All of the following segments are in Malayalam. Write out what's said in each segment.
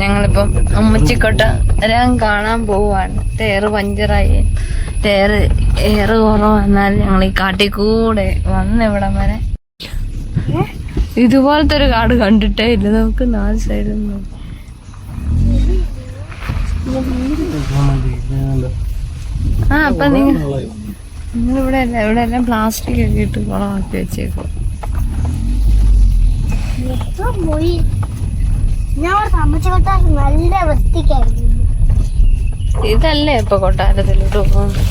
ഞങ്ങളിപ്പം അമ്മച്ചിക്കൊട്ട വരാൻ കാണാൻ പോവാണ് ടയർ പഞ്ചറായി. ടയർ എയർ കുറവെന്നാൽ ഞങ്ങൾ ഈ കാട്ടിൽ കൂടെ വന്ന് ഇവിടം വരെ. ഇതുപോലത്തെ ഒരു കാട് കണ്ടിട്ടേ ഇല്ല. നമുക്ക് നാല് സൈഡിൽ ആ അപ്പൊ നിങ്ങൾ നിങ്ങളിവിടെ അല്ല ഇവിടെ എല്ലാം പ്ലാസ്റ്റിക് ഒക്കെ ഇട്ട് കുളമാക്കി വെച്ചേക്കും നല്ല വൃത്തിക്കായിരുന്നു. ഇതല്ലേ ഇപ്പൊ കൊട്ടാരത്തിലോട്ട് പോകുന്നത്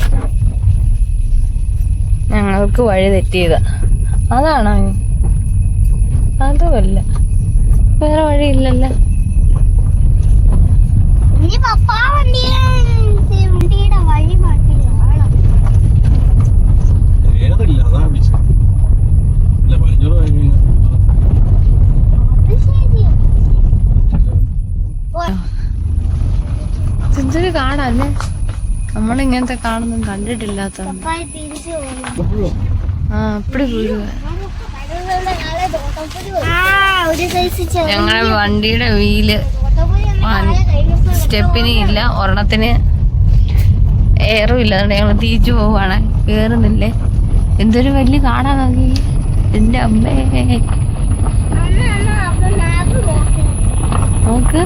ഞങ്ങൾക്ക് വഴി തെറ്റിയതാ. അതാണോ? അതുമല്ല. വേറെ വഴിയില്ലല്ലോ. ഇനി പപ്പാ വണ്ടിയെ വണ്ടിയുടെ വഴി കാടല്ലേ നമ്മളിങ്ങനത്തെ കാടൊന്നും കണ്ടിട്ടില്ലാത്ത ഞങ്ങളുടെ വണ്ടിയുടെ വീൽ സ്റ്റെപ്പിന് ഇല്ല ഒരെണ്ണത്തിന് എയറും ഇല്ല അതുകൊണ്ട് ഞങ്ങൾ തിരിച്ചു പോവാണ് കേറുന്നില്ലേ? എന്തൊരു വലിയ കാടാ നോക്കി എന്റെ അമ്മേ. നോക്ക്.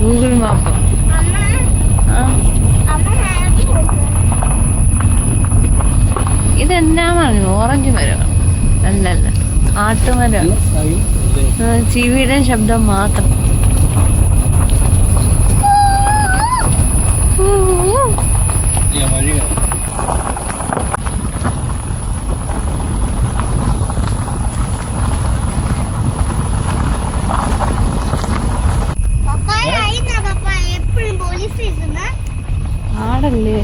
Google map. ആ അമ്മ മാപ്പ് നോക്ക് ഇതെന്നാ പറഞ്ഞു ഓറഞ്ച് മരം അല്ലല്ല ആട്ടുമരം ചീവിയുടെ ശബ്ദം മാത്രം. ആടല്ലേ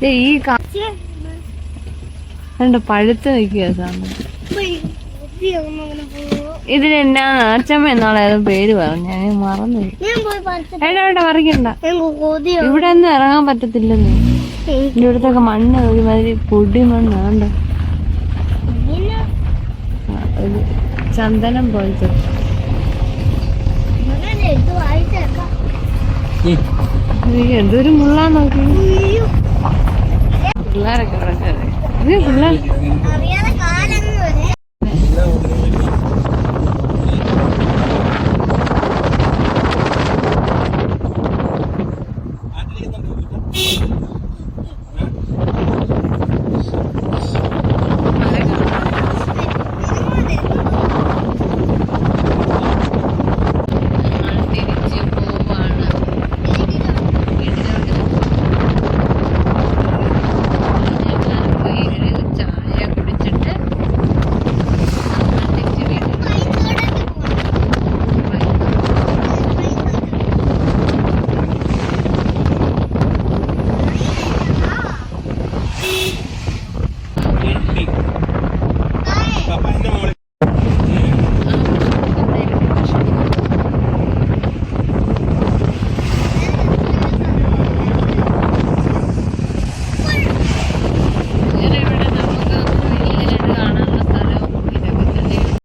ദേ, ഈ കണ്ട് പഴുത്ത് നിൽക്കുക സാധനം. ഇതിനെന്നാ അച്ഛമ്മ എന്നാളെ ഏതോ പേര് പറഞ്ഞു. ഞാൻ മറന്നു എടാ പറിക്കണ്ട. ഇവിടെ ഒന്നും ഇറങ്ങാൻ പറ്റത്തില്ലെന്ന്. എന്റെ ഇവിടുത്തെ മണ്ണ് ഒരുമാതിരി പൊടി മണ്ണാണ്ട് കണ്ടോ? ചന്ദനം പോലത്തെ എന്തൊരു മുള്ളാ നോക്കി പിള്ളേരൊക്കെ ഇവിടെ കയറി. പിള്ളേർ.